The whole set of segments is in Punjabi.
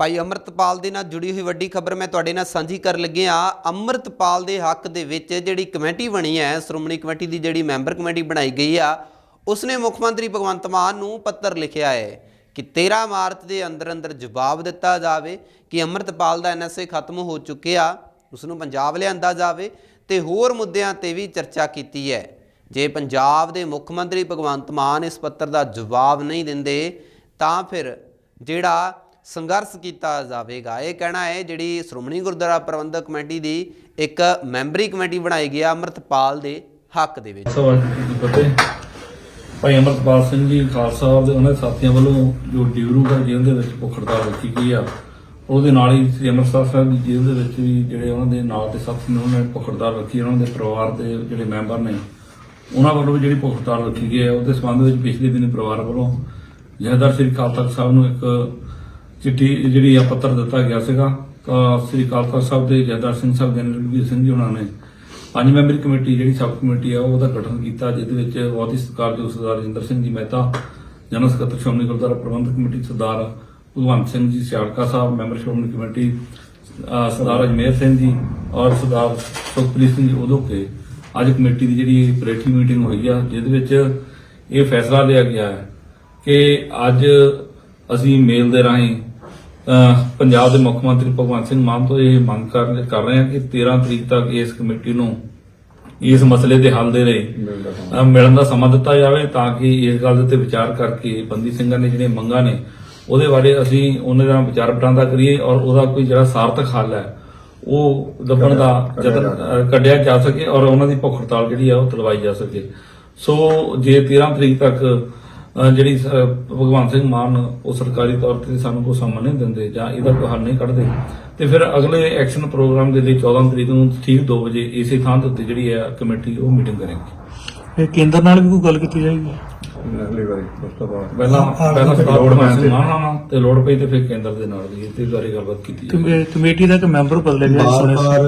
ਭਾਈ ਅਮਰਤਪਾਲ ਦੇ ਨਾਲ ਜੁੜੀ ਹੋਈ ਵੱਡੀ ਖਬਰ ਮੈਂ ਤੁਹਾਡੇ ਨਾਲ ਸਾਂਝੀ ਕਰਨ ਲੱਗਿਆ ਅਮਰਤਪਾਲ ਦੇ ਹੱਕ ਦੇ ਵਿੱਚ ਜਿਹੜੀ ਕਮੇਟੀ ਬਣੀ ਹੈ, ਸ਼੍ਰੋਮਣੀ ਕਮੇਟੀ ਦੀ ਜਿਹੜੀ ਮੈਂਬਰ ਕਮੇਟੀ ਬਣਾਈ ਗਈ ਆ, ਉਸਨੇ ਮੁੱਖ ਮੰਤਰੀ ਭਗਵੰਤ ਮਾਨ ਨੂੰ ਪੱਤਰ ਲਿਖਿਆ ਹੈ ਕਿ 13 ਮਾਰਚ ਦੇ ਅੰਦਰ ਅੰਦਰ ਜਵਾਬ ਦਿੱਤਾ ਜਾਵੇ ਕਿ ਅਮਰਤਪਾਲ ਦਾ ਐਨਐਸਏ ਖਤਮ ਹੋ ਚੁੱਕਿਆ ਉਸ ਨੂੰ ਪੰਜਾਬ ਲਿਆਂਦਾ ਜਾਵੇ ਤੇ ਹੋਰ ਮੁੱਦਿਆਂ ਤੇ ਵੀ ਚਰਚਾ ਕੀਤੀ ਹੈ। ਜੇ ਪੰਜਾਬ ਦੇ ਮੁੱਖ ਮੰਤਰੀ ਭਗਵੰਤ ਮਾਨ ਇਸ ਪੱਤਰ ਦਾ ਜਵਾਬ ਨਹੀਂ ਦਿੰਦੇ, ਤਾਂ ਫਿਰ ਜਿਹੜਾ ਸੰਘਰਸ਼ ਕੀਤਾ ਜਾਵੇਗਾ। ਇਹ ਕਹਿਣਾ ਹੈ, ਜਿਹੜੀ ਸ਼੍ਰੋਮਣੀ ਗੁਰਦੁਆਰਾ ਪ੍ਰਬੰਧਕ ਕਮੇਟੀ ਦੀ ਇੱਕ ਮੈਂਬਰੀ ਕਮੇਟੀ ਬਣਾਈ ਗਈ ਹੈ ਅਮਰਤਪਾਲ ਦੇ ਹੱਕ ਦੇ ਵਿੱਚ। ਭਾਈ ਅਮਰਪਾਲ ਸਿੰਘ ਜੀ ਖਾਲਸਾ ਦੇ ਉਹਨਾਂ ਦੇ ਸਾਥੀਆਂ ਵੱਲੋਂ ਜੋ ਡਿਬਰੂਗੜ੍ਹ ਜੇਲ੍ਹ ਦੇ ਵਿੱਚ ਭੁੱਖ ਹੜਤਾਲ ਰੱਖੀ ਗਈ ਆ, ਉਹਦੇ ਨਾਲ ਹੀ ਸ੍ਰੀ ਅੰਮ੍ਰਿਤਸਰ ਸਾਹਿਬ ਦੀ ਜੇਲ੍ਹ ਦੇ ਵਿੱਚ ਵੀ ਜਿਹੜੇ ਉਹਨਾਂ ਦੇ ਨਾਲ ਦੇ ਸਾਥੀ ਨੇ, ਉਹਨਾਂ ਨੇ ਭੁੱਖ ਹੜਤਾਲ ਰੱਖੀ ਉਹਨਾਂ ਦੇ ਪਰਿਵਾਰ ਦੇ ਜਿਹੜੇ ਮੈਂਬਰ ਨੇ, ਉਹਨਾਂ ਵੱਲੋਂ ਵੀ ਜਿਹੜੀ ਭੁੱਖ ਹੜਤਾਲ ਰੱਖੀ ਗਈ ਹੈ, ਉਹਦੇ ਸੰਬੰਧ ਵਿੱਚ ਪਿਛਲੇ ਦਿਨ ਪਰਿਵਾਰ ਵੱਲੋਂ ਜਹਦਰ ਸ੍ਰੀ ਅਕਾਲ ਤਖਤ ਸਾਹਿਬ ਨੂੰ ਇੱਕ ਚਿੱਠੀ ਜਿਹੜੀ ਆ ਪੱਤਰ ਦਿੱਤਾ ਗਿਆ ਸੀਗਾ, ਤਾਂ ਸ੍ਰੀ ਅਕਾਲ ਤਖਤ ਸਾਹਿਬ ਦੇ ਜਹਦਰ ਸਿੰਘ ਸਾਹਿਬ ਜਨਰਲ ਰਣਵੀਰ ਸਿੰਘ ਜੀ ਉਹਨਾਂ ਨੇ ਪੰਜ ਮੈਂਬਰੀ ਕਮੇਟੀ ਜਿਹੜੀ ਸਬ ਕਮੇਟੀ ਆ, ਉਹਦਾ ਗਠਨ ਕੀਤਾ, ਜਿਹਦੇ ਵਿੱਚ ਬਹੁਤ ਹੀ ਸਤਿਕਾਰਯੋਗ ਸਰਦਾਰ ਰਜਿੰਦਰ ਸਿੰਘ ਜੀ ਮਹਿਤਾ ਜਨਰਲ ਸਕੱਤਰ Shiromani Gurdwara Prabandhak committee Sardar Bhagwant Singh ji Siarka Sahib, member Shiromani committee Sardar Ajmer Singh ji ਔਰ ਸਰਦਾਰ ਸੁਖਪ੍ਰੀਤ ਸਿੰਘ ਜੀ ਉਦੋਂ ਕੇ ਅੱਜ ਕਮੇਟੀ ਦੀ ਜਿਹੜੀ ਪ੍ਰੈਟੀ ਮੀਟਿੰਗ ਹੋਈ ਆ, ਜਿਹਦੇ ਵਿੱਚ ਇਹ ਫੈਸਲਾ ਲਿਆ ਗਿਆ ਹੈ ਕਿ ਅੱਜ ਅਸੀਂ ਮੇਲ ਦੇ ਰਾਹੀਂ ਪੰਜਾਬ ਦੇ ਮੁੱਖ ਮੰਤਰੀ ਭਗਵੰਤ ਸਿੰਘ ਮਾਨ ਤੋਂ ਇਹ ਮੰਗ ਕਰ ਕਰ ਰਹੇ ਹਾਂ ਕਿ 13 ਤਰੀਕ ਤੱਕ ਇਸ ਕਮੇਟੀ ਨੂੰ ਇਸ ਮਸਲੇ ਦੇ ਹੱਲ ਦੇ ਲਈ ਮਿਲਣ ਦਾ ਸਮਾਂ। ਦਿੱਤਾ ਜਾਵੇ ਤਾਂ ਕਿ ਇਸ ਗੱਲ ਦੇ ਉੱਤੇ ਵਿਚਾਰ ਕਰਕੇ ਬੰਦੀ ਸਿੰਘਾਂ ਨੇ ਜਿਹੜੇ ਮੰਗਾਂ ਨੇ ਉਹਦੇ ਬਾਰੇ ਅਸੀਂ ਉਹਨਾਂ ਦਾ ਵਿਚਾਰ ਵਟਾਂਦਰਾ ਕਰੀਏ ਔਰ ਉਹਦਾ ਕੋਈ ਜਿਹੜਾ ਸਾਰਥਕ ਹੱਲ ਹੈ ਉਹ ਲੱਭਣ ਦਾ ਯਤਨ ਕੱਢਿਆ ਜਾ ਸਕੇ ਔਰ ਉਹਨਾਂ ਦੀ ਭੁੱਖ ਹੜਤਾਲ ਜਿਹੜੀ ਆ ਉਹ ਤਲਵਾਈ ਜਾ ਸਕੇ। ਸੋ ਜੇ 13 ਤਰੀਕ ਤੱਕ ਜਿਹੜੀ ਭਗਵੰਤ ਸਿੰਘ ਮਾਨ ਉਹ ਸਰਕਾਰੀ ਤੌਰ ਤੇ ਸਾਨੂੰ ਸਮਾਂ ਨਹੀਂ ਦਿੰਦੇ ਜਾਂ ਇਹਦਾ ਕੋਈ ਹੱਲ ਨਹੀਂ ਕੱਢਦੇ। ਤੇ ਫਿਰ ਅਗਲੇ ਐਕਸ਼ਨ ਪ੍ਰੋਗਰਾਮ ਦੇ ਲਈ 14 ਤਰੀਕ ਨੂੰ ਠੀਕ 2 ਵਜੇ ਇਸੇ ਥਾਂ ਉੱਤੇ ਜਿਹੜੀ ਹੈ ਕਮੇਟੀ ਉਹ ਮੀਟਿੰਗ ਕਰੇਗੀ। ਇਹ ਕੇਂਦਰ ਨਾਲ ਵੀ ਕੋਈ ਗੱਲ ਕੀਤੀ ਜਾਏਗੀ? ਅਗਲੀ ਵਾਰੀ ਉਸ ਤੋਂ ਬਾਅਦ। ਪਹਿਲਾਂ ਪਹਿਲਾਂ ਤੇ ਲੋੜ ਤੇ। ਮਾਨ ਨਾਲ ਤੇ ਲੋੜ ਪਈ ਤੇ ਫਿਰ ਕੇਂਦਰ ਦੇ ਨਾਲ ਵੀ ਤੇ ਬਾਰੇ ਗੱਲਬਾਤ ਕੀਤੀ ਕਮੇਟੀ ਦਾ ਇੱਕ ਮੈਂਬਰ ਬਦਲਿਆ ਗਿਆ ਇਸ ਬਾਰ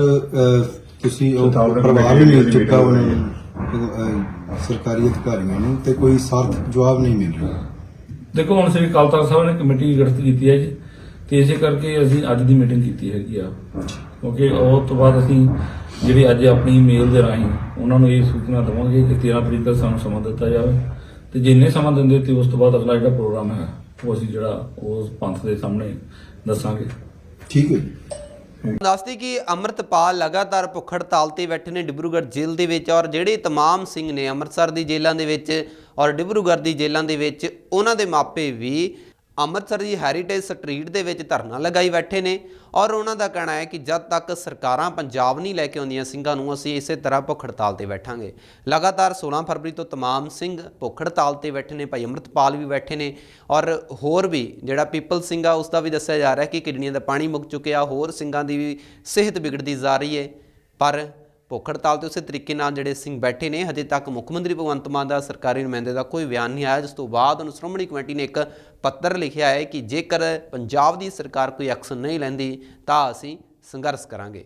ਤੁਸੀਂ ਉਹ ਪ੍ਰਭਾਵ ਹੀ ਮਿਲ ਕਮੇਟੀ ਚੁੱਕਾ ਉਹਨਾਂ। ਨੂੰ ਅਹ, ਸਰਕਾਰੀ ਅਧਿਕਾਰੀਆਂ ਨੂੰ ਤੇ ਕੋਈ ਸਾਰਥਕ ਜਵਾਬ ਨਹੀਂ ਮਿਲ ਰਿਹਾ। ਦੇਖੋ ਹੁਣ ਸ੍ਰੀ ਅਕਾਲ ਤਖਤ ਸਾਹਿਬ ਨੇ ਕਮੇਟੀ ਗਠਿਤ ਕੀਤੀ ਹੈ ਜੀ ਤੇ ਇਸੇ ਕਰਕੇ ਅਸੀਂ ਅੱਜ ਦੀ ਮੀਟਿੰਗ ਕੀਤੀ ਹੈਗੀ ਆ। ਕਿਉਂਕਿ ਉਹ ਤੋਂ ਬਾਅਦ ਅਸੀਂ ਜਿਹੜੀ ਅੱਜ ਆਪਣੀ ਮੇਲ ਦੇ ਰਾਹੀਂ ਉਹਨਾਂ ਨੂੰ ਇਹ ਸੂਚਨਾ ਦੇਵਾਂਗੇ ਕਿ 13 ਤਰੀਕ ਤੱਕ ਸਾਨੂੰ ਸਮਾਂ ਦਿੱਤਾ ਜਾਵੇ। ਤੇ ਜਿੰਨੇ ਸਮਾਂ ਦਿੰਦੇ ਤੇ ਉਸ ਤੋਂ ਬਾਅਦ ਅਗਲਾ ਜਿਹੜਾ ਪ੍ਰੋਗਰਾਮ ਹੈ ਉਹ ਅਸੀਂ ਜਿਹੜਾ ਉਸ ਪੰਥ ਦੇ ਸਾਹਮਣੇ ਦੱਸਾਂਗੇ। ਠੀਕ ਹੈ ਜੀ। ਦੱਸਦੀ ਕਿ ਅਮਰਤਪਾਲ ਲਗਾਤਾਰ ਭੁੱਖ ਹੜਤਾਲ ਤੇ ਬੈਠੇ ਨੇ ਡਿਬਰੂਗੜ੍ਹ ਜੇਲ੍ਹ ਦੇ ਵਿੱਚ ਔਰ ਜਿਹੜੇ ਤਮਾਮ ਸਿੰਘ ਨੇ ਅੰਮ੍ਰਿਤਸਰ ਦੀ ਜੇਲ੍ਹਾਂ ਦੇ ਵਿੱਚ ਔਰ ਡਿਬਰੂਗੜ੍ਹ ਦੀ ਜੇਲ੍ਹਾਂ ਦੇ ਵਿੱਚ ਉਹਨਾਂ ਦੇ ਮਾਪੇ ਵੀ ਅੰਮ੍ਰਿਤਸਰ ਦੀ ਹੈਰੀਟੇਜ ਸਟਰੀਟ ਦੇ ਵਿੱਚ ਧਰਨਾ ਲਗਾਈ ਬੈਠੇ ਨੇ ਔਰ ਉਹਨਾਂ ਦਾ ਕਹਿਣਾ ਹੈ ਕਿ ਜਦ ਤੱਕ ਸਰਕਾਰਾਂ ਪੰਜਾਬ ਨਹੀਂ ਲੈ ਕੇ ਆਉਂਦੀਆਂ ਸਿੰਘਾਂ ਨੂੰ, ਅਸੀਂ ਇਸੇ ਤਰ੍ਹਾਂ ਭੁੱਖ ਹੜਤਾਲ ਤੇ ਬੈਠਾਂਗੇ। ਲਗਾਤਾਰ 16 ਫਰਵਰੀ ਤੋਂ ਤਮਾਮ ਸਿੰਘ ਭੁੱਖ ਹੜਤਾਲ ਤੇ ਬੈਠੇ ਨੇ, ਭਾਈ ਅੰਮ੍ਰਿਤਪਾਲ ਵੀ ਬੈਠੇ ਨੇ ਔਰ ਹੋਰ ਵੀ ਜਿਹੜਾ ਪੀਪਲ ਸਿੰਘ ਆ, ਉਸ ਦਾ ਵੀ ਦੱਸਿਆ ਜਾ ਰਿਹਾ ਕਿ ਕਿਡਨੀਆਂ ਦਾ ਪਾਣੀ ਮੁੱਕ ਚੁੱਕਿਆ, ਹੋਰ ਸਿੰਘਾਂ ਦੀ ਵੀ ਸਿਹਤ ਵਿਗੜਦੀ ਜਾ ਰਹੀ ਹੈ। ਪਰ ਭੁੱਖ ਹੜਤਾਲ ਤੇ ਉਸੇ ਤਰੀਕੇ ਨਾਲ ਜਿਹੜੇ ਸਿੰਘ ਬੈਠੇ ਨੇ, ਹਜੇ ਤੱਕ ਮੁੱਖ ਮੰਤਰੀ ਭਗਵੰਤ ਮਾਨ ਦਾ, ਸਰਕਾਰੀ ਨੁਮਾਇੰਦੇ ਦਾ ਕੋਈ ਬਿਆਨ ਨਹੀਂ ਆਇਆ, ਜਿਸ ਤੋਂ ਬਾਅਦ ਉਹਨੂੰ ਸ਼੍ਰੋਮਣੀ ਕਮੇਟੀ ਨੇ ਇੱਕ ਪੱਤਰ ਲਿਖਿਆ ਹੈ ਕਿ ਜੇਕਰ ਪੰਜਾਬ ਦੀ ਸਰਕਾਰ ਕੋਈ ਐਕਸ਼ਨ ਨਹੀਂ ਲੈਂਦੀ, ਤਾਂ ਅਸੀਂ ਸੰਘਰਸ਼ ਕਰਾਂਗੇ।